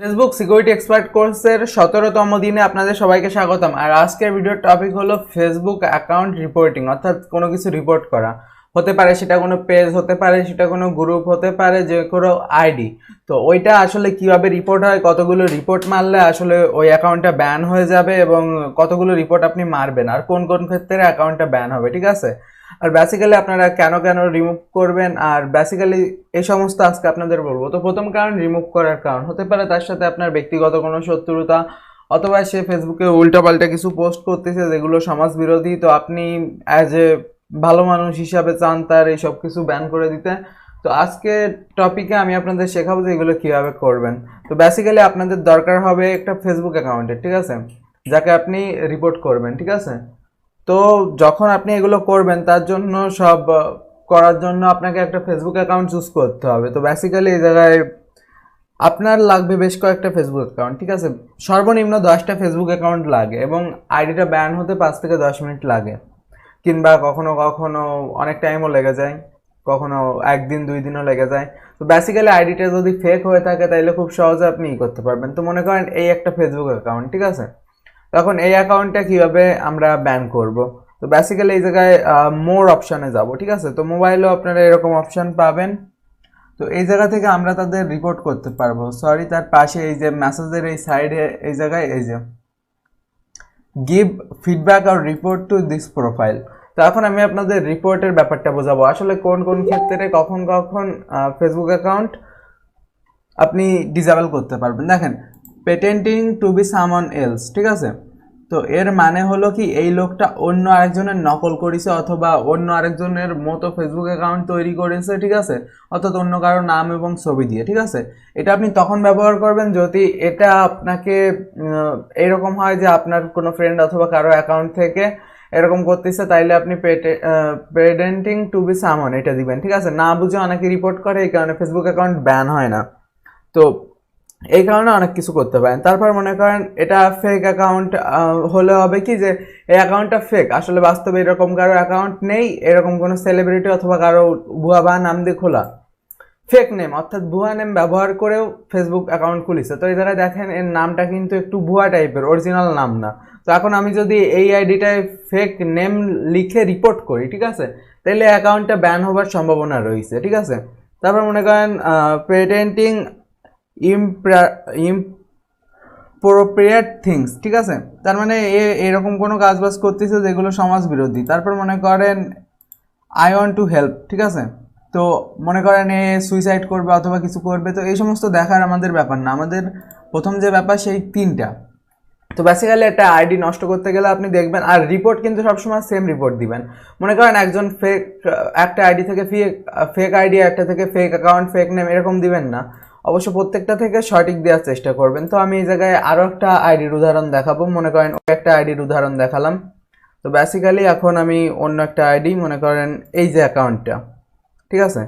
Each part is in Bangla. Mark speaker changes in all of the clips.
Speaker 1: ফেসবুক সিকিউরিটি এক্সপার্ট কোর্সের সতেরোতম দিনে আপনাদের সবাইকে স্বাগতম। আর আজকের ভিডিওর টপিক হলো ফেসবুক অ্যাকাউন্ট রিপোর্টিং অর্থাৎ কোনো কিছু রিপোর্ট করা। হতে পারে সেটা কোনো পেজ হতে পারে সেটা কোনো গ্রুপ হতে পারে যে কোনো আইডি তো ওইটা আসলে কীভাবে রিপোর্ট হয়, কতগুলো রিপোর্ট মারলে আসলে ওই অ্যাকাউন্টটা ব্যান হয়ে যাবে এবং কতগুলো রিপোর্ট আপনি মারবেন, আর কোন কোন ক্ষেত্রে অ্যাকাউন্টটা ব্যান হবে, ঠিক আছে? আর বেসিক্যালি আপনারা কেন কেন রিমুভ করবেন? আর বেসিক্যালি এই সমস্ত আজকে আপনাদের বলব। তো প্রথম কারণ রিমুভ করার কারণ। হতে পারে তার সাথে আপনার ব্যক্তিগত কোনো শত্রুতা, অথবা সে ফেসবুকে উল্টাপাল্টা কিছু পোস্ট করতেছে যেগুলো সমাজ বিরোধী তো আপনি অ্যাজ এ ভালো মানুষ হিসাবে চান তার এই সব কিছু ব্যান করে দিতে। তো আজকে টপিকে আমি আপনাদের শেখাবো যে এগুলো কীভাবে করবেন। তো বেসিক্যালি আপনাদের দরকার হবে একটা ফেসবুক অ্যাকাউন্টের ঠিক আছে? যাকে আপনি রিপোর্ট করবেন, ঠিক আছে? তো যখন আপনি এগুলো করবেন, তার জন্য সব করার জন্য আপনাকে একটা ফেসবুক অ্যাকাউন্ট চুজ করতে হবে। তো বেসিক্যালি এই জায়গায় আপনার লাগবে বেশ কয়েকটা ফেসবুক অ্যাকাউন্ট ঠিক আছে? সর্বনিম্ন দশটা ফেসবুক অ্যাকাউন্ট লাগে এবং আইডিটা ব্যান হতে পাঁচ থেকে দশ মিনিট লাগে। কিংবা কখনো কখনো অনেক টাইমও লেগে যায়, কখনো একদিন, দুই দিনও লেগে যায়। তো বেসিক্যালি আইডিটা যদি ফেক হয়ে থাকে তাহলে খুব সহজে আপনি ই করতে পারবেন। তো মনে করেন এই একটা ফেসবুক অ্যাকাউন্ট ঠিক আছে? তখন এই অ্যাকাউন্টটা কীভাবে আমরা ব্যান করব? তো বেসিক্যালি এই জায়গায় মোর অপশানে যাব, ঠিক আছে? তো মোবাইলেও আপনারা এরকম অপশান পাবেন। তো এই জায়গা থেকে আমরা তাদের রিপোর্ট করতে পারব। সরি তার পাশে এই যে মেসেজের এই সাইডে এই জায়গায়, এই যে গিভ ফিডব্যাক আর রিপোর্ট টু দিস প্রোফাইল তো এখন আমি আপনাদের রিপোর্টের ব্যাপারটা বোঝাবো। আসলে কোন কোন ক্ষেত্রে, কখন কখন ফেসবুক অ্যাকাউন্ট আপনি ডিসেবল করতে পারবেন। দেখেন pretending to be someone else ঠিক আছে? তো এর মানে হলো কি, এই লোকটা অন্য আরেকজনের নকল করেছে অথবা অন্য আরেকজনের মতো ফেসবুক অ্যাকাউন্ট তৈরি করেছে, ঠিক আছে? অর্থাৎ অন্য কারও নাম এবং ছবি দিয়ে, ঠিক আছে? এটা আপনি তখন ব্যবহার করবেন যদি এটা আপনাকে এরকম হয় যে আপনার কোনো ফ্রেন্ড অথবা কারও অ্যাকাউন্ট থেকে এরকম করতেছে, তাইলে আপনি পেটেন্টিং টু বি সামন এটা দিবেন, ঠিক আছে? না বুঝে অনেকে রিপোর্ট করে, এই কারণে ফেসবুক অ্যাকাউন্ট ব্যান হয় না। তো এই কারণে অনেক কিছু করতে পারেন। তারপর মনে করেন এটা ফেক অ্যাকাউন্ট হলে হবে কি যে এই অ্যাকাউন্টটা ফেক আসলে বাস্তবে এরকম কারও অ্যাকাউন্ট নেই, এরকম কোনো সেলিব্রিটি অথবা কারও ভুয়া বা নাম দিয়ে খোলা। ফেক নেম অর্থাৎ ভুয়া নেম ব্যবহার করেও ফেসবুক অ্যাকাউন্ট খুলিছে। তো এই জায়গায় দেখেন, এর নামটা কিন্তু একটু ভুয়া টাইপের অরিজিনাল নাম না। তো এখন আমি যদি এই আইডিটায় ফেক নেম লিখে রিপোর্ট করি, ঠিক আছে? তাহলে অ্যাকাউন্টটা ব্যান হবার সম্ভাবনা রয়েছে, ঠিক আছে? তারপর মনে করেন পেটেন্টিং ইমপ্রোপ্রিয়েট থিংস ঠিক আছে? তার মানে এ, এরকম কোনো কাজ বাজ করতেছে যেগুলো সমাজ বিরোধী। তারপর মনে করেন আই ওয়ান্ট টু হেল্প ঠিক আছে? তো মনে করেন এ সুইসাইড করবে অথবা কিছু করবে, তো এই সমস্ত দেখার আমাদের ব্যাপার না। আমাদের প্রথম যে ব্যাপার সেই তিনটা। তো বেসিক্যালি একটা আইডি নষ্ট করতে গেলে আপনি দেখবেন, আর রিপোর্ট কিন্তু সবসময় সেম রিপোর্ট দিবেন। মনে করেন একজন ফেক একটা আইডি থেকে ফেক আইডি একটা থেকে ফেক অ্যাকাউন্ট ফেক নেম এরকম দিবেন না। অবশ্য প্রত্যেকটা থেকে সঠিক দেওয়ার চেষ্টা করবেন। তো আমি এই জায়গায় আরও একটা আইডির উদাহরণ দেখাবো। মনে করেন একটা আইডির উদাহরণ দেখালাম। তো বেসিক্যালি এখন আমি অন্য একটা আইডি, মনে করেন এই যে অ্যাকাউন্টটা। ঠিক আছে?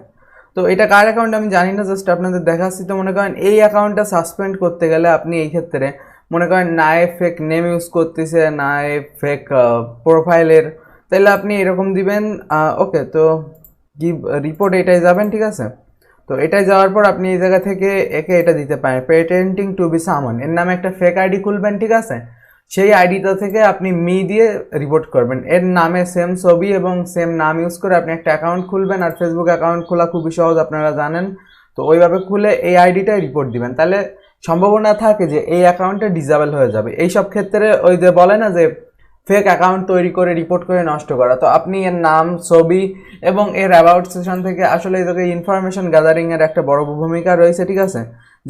Speaker 1: তো এটা কার অ্যাকাউন্ট আমি জানি না জাস্ট আপনাদের দেখাচ্ছি। তো মনে করেন এই অ্যাকাউন্টটা সাসপেন্ড করতে গেলে আপনি এই ক্ষেত্রে, মনে করেন না ফেক নেম ইউজ করতেছে না ফেক প্রোফাইলের তাহলে আপনি এরকম দিবেন ওকে তো গিভ রিপোর্ট এটাই যাবেন, ঠিক আছে? তো এটাই যাওয়ার পর আপনি এই জায়গা থেকে একে এটা দিতে পারেন। পেটেন্টিং টু বি সামন এর নামে একটা ফেক আইডি খুলবেন, ঠিক আছে? সেই আইডিটা থেকে আপনি মি দিয়ে রিপোর্ট করবেন। এর নামে সেম ছবি এবং সেম নাম ইউজ করে আপনি একটা অ্যাকাউন্ট খুলবেন আর ফেসবুক অ্যাকাউন্ট খোলা খুবই সহজ, আপনারা জানেন। তো ওইভাবে খুলে এই আইডিটাই রিপোর্ট দিবেন। তাহলে সম্ভাবনা থাকে যে এই অ্যাকাউন্টটা ডিজেবল হয়ে যাবে। এই সব ক্ষেত্রে ওই যে বলে না যে ফেক অ্যাকাউন্ট তৈরি করে রিপোর্ট করে নষ্ট করা। তো আপনি এর নাম, ছবি এবং এর অ্যাবাউট সেশন থেকে আসলে জায়গায় ইনফরমেশন গ্যাদারিংয়ের একটা বড় ভূমিকা রয়েছে, ঠিক আছে?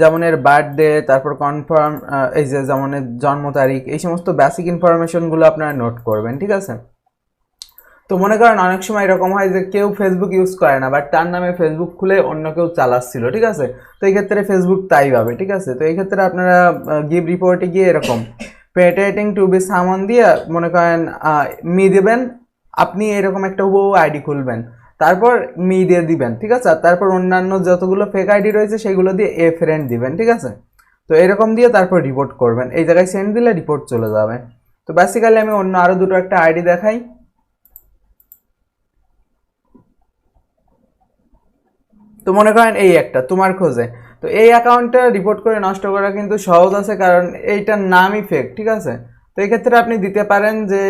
Speaker 1: যেমন এর বার্থডে তারপর কনফার্ম এই যে যেমন এর জন্ম তারিখ, এই সমস্ত বেসিক ইনফরমেশনগুলো আপনারা নোট করবেন, ঠিক আছে? তো মনে করেন অনেক সময় এরকম হয় যে কেউ ফেসবুক ইউজ করে না বাট তার নামে ফেসবুক খুলে অন্য কেউ চালাচ্ছিল, ঠিক আছে? তো এই ক্ষেত্রে ফেসবুক তাই পাবে ঠিক আছে? তো এই ক্ষেত্রে আপনারা গিভ রিপোর্টে গিয়ে এরকম পেটেটিং টু বি সামন দিয়ে মনে করেন মি দেবেন, আপনি এরকম একটা হুবহু আইডি খুলবেন। তারপর মি দিয়ে দিবেন, ঠিক আছে? তারপর অন্যান্য যতগুলো ফেক আইডি রয়েছে, সেগুলো দিয়ে এ ফ্রেন্ড দিবেন, ঠিক আছে? তো এরকম দিয়ে তারপর রিপোর্ট করবেন। এই জায়গায় সেন্ড দিলে রিপোর্ট চলে যাবে। তো বেসিক্যালি আমি অন্য আরও দুটো একটা আইডি দেখাই। তো মনে করেন এই একটা, তোমার খোঁজে। তো এই অ্যাকাউন্টটা রিপোর্ট করে নষ্ট করা কিন্তু সহজ আছে কারণ এইটার নামই ফেক ঠিক আছে? তো এক্ষেত্রে ক্ষেত্রে আপনি দিতে পারেন যে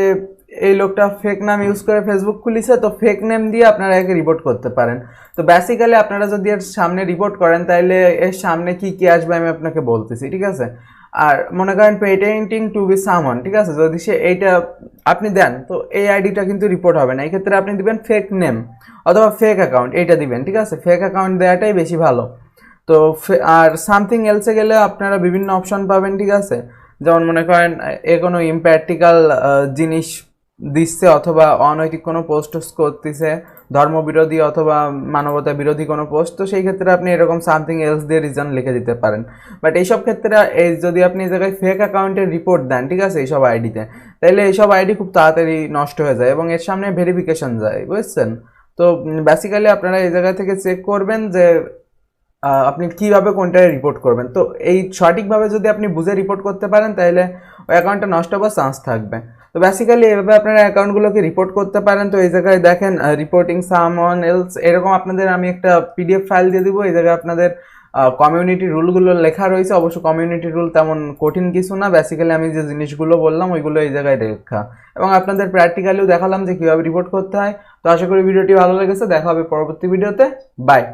Speaker 1: এই লোকটা ফেক নাম ইউজ করে ফেসবুক খুলিছে, তো ফেক নেম দিয়ে আপনারা একে রিপোর্ট করতে পারেন। তো বেসিক্যালি আপনারা যদি এর সামনে রিপোর্ট করেন তাহলে এর সামনে কি কি আসবে আমি আপনাকে বলতেছি, ঠিক আছে? আর মনে করেন পেটেন্টিং টু বি সামন ঠিক আছে? যদি সে এইটা আপনি দেন, তো এই আইডিটা কিন্তু রিপোর্ট হবে না। এই ক্ষেত্রে আপনি দিবেন ফেক নেম অথবা ফেক অ্যাকাউন্ট এইটা দিবেন, ঠিক আছে? ফেক অ্যাকাউন্ট দেওয়াটাই বেশি ভালো। তো আর সামথিং এলসে গেলে আপনারা বিভিন্ন অপশন পাবেন, ঠিক আছে? যেমন মনে করেন, এ কোনো ইম্প্র্যাকটিক্যাল জিনিস দিচ্ছে অথবা অনৈতিক কোনো পোস্ট করতেছে, ধর্মবিরোধী অথবা মানবতা বিরোধী কোনো পোস্ট তো সেই ক্ষেত্রে আপনি এরকম সামথিং এলস দিয়ে রিজন লিখে দিতে পারেন। বাট এইসব ক্ষেত্রে এই যদি আপনি এই জায়গায় ফেক অ্যাকাউন্টের রিপোর্ট দেন, ঠিক আছে, এইসব আইডিতে তাহলে এইসব আইডি খুব তাড়াতাড়ি নষ্ট হয়ে যায় এবং এর সামনে ভেরিফিকেশন যায়, বুঝছেন? তো বেসিক্যালি আপনারা এই জায়গা থেকে চেক করবেন যে আপনি কীভাবে কোনটায় রিপোর্ট করবেন। তো এই সঠিকভাবে যদি আপনি বুঝে রিপোর্ট করতে পারেন তাহলে ওই অ্যাকাউন্টটা নষ্ট হওয়ার চান্স থাকবে। তো বেসিক্যালি এভাবে আপনারা অ্যাকাউন্টগুলোকে রিপোর্ট করতে পারেন। তো এই জায়গায় দেখেন রিপোর্টিং সামন এলস এরকম আপনাদের আমি একটা পিডিএফ ফাইল দিয়ে দিব। এই জায়গায় আপনাদের কমিউনিটি রুলগুলো লেখা রয়েছে। অবশ্য কমিউনিটি রুল তেমন কঠিন কিছু না। বেসিক্যালি আমি যে জিনিসগুলো বললাম, ওইগুলো এই জায়গায় লেখা। এবং আপনাদের প্র্যাকটিক্যালিও দেখালাম যে কীভাবে রিপোর্ট করতে হয়। তো আশা করি ভিডিওটি ভালো লেগেছে। দেখা হবে পরবর্তী ভিডিওতে বাই